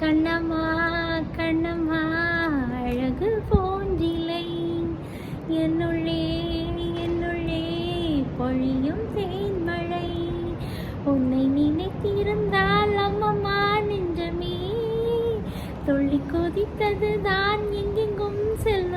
கண்ணம்மா கண்ணம்மா அழகு போன்றிலை. என்னுள்ளே என்னுள்ளே பொழியும் தேன்மழை. உன்னை நினைத்திருந்தால் அம்மம்மா நெஞ்சமே. துள்ளி கொதித்தது தான் எங்கெங்கும் செல்லுமே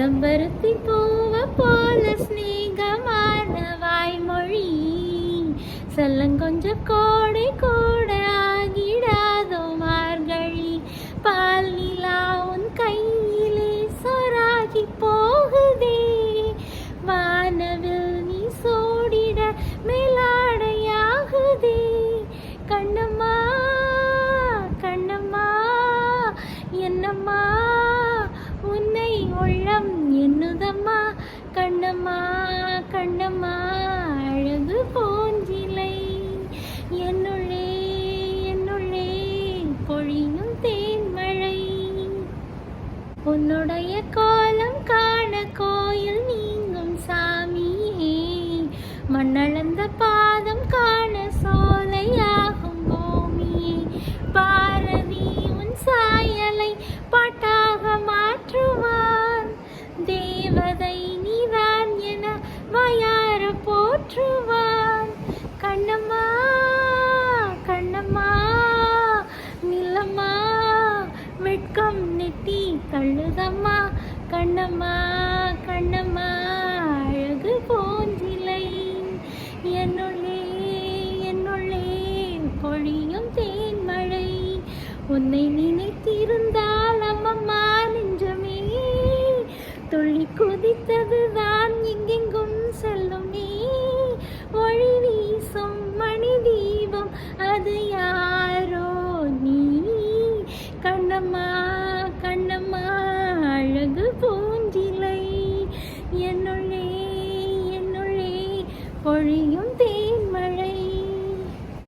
செம்பருத்தி பூவ போல ஸ்நேகமான வாய்மொழி. செல்லங்கொஞ்ச கோடை கூட ஆகிடாதோ மார்கழி. பால் நிலா உன் கையிலே சொராகி போகுதே. வானவில் நீ சோடிட மேலாடையாகுதே. கண்ணம்மா கண்ணம்மா என்னம்மா? உன்னை உள்ளம் என்னுதம்மா? கண்ணம்மா கண்ணம்மா அழகு போஞ்சிலை என்னுள்ளே என்னுள்ளே பொழியும் தேன்மழை. உன்னுடைய கோலம் காண கோயில் நீங்கும் சாமியே. மண்ணளந்த பாதம் காண சோலையா. வெட்கம் நெட்டி கழுதம்மா கண்ணம்மா கண்ணம்மா. அழகு போஞ்சிலை. என்னுள்ளே என்னுள்ளே பொழியும் தேன்மழை. உன்னை நினைத்திருந்தால் அம்மம்மா நெஞ்சமே. துள்ளி குதித்ததுதான் எங்கெங்கும் செல்லும். நீ ஒளி வீசும் மணி தீபம் அது யார் por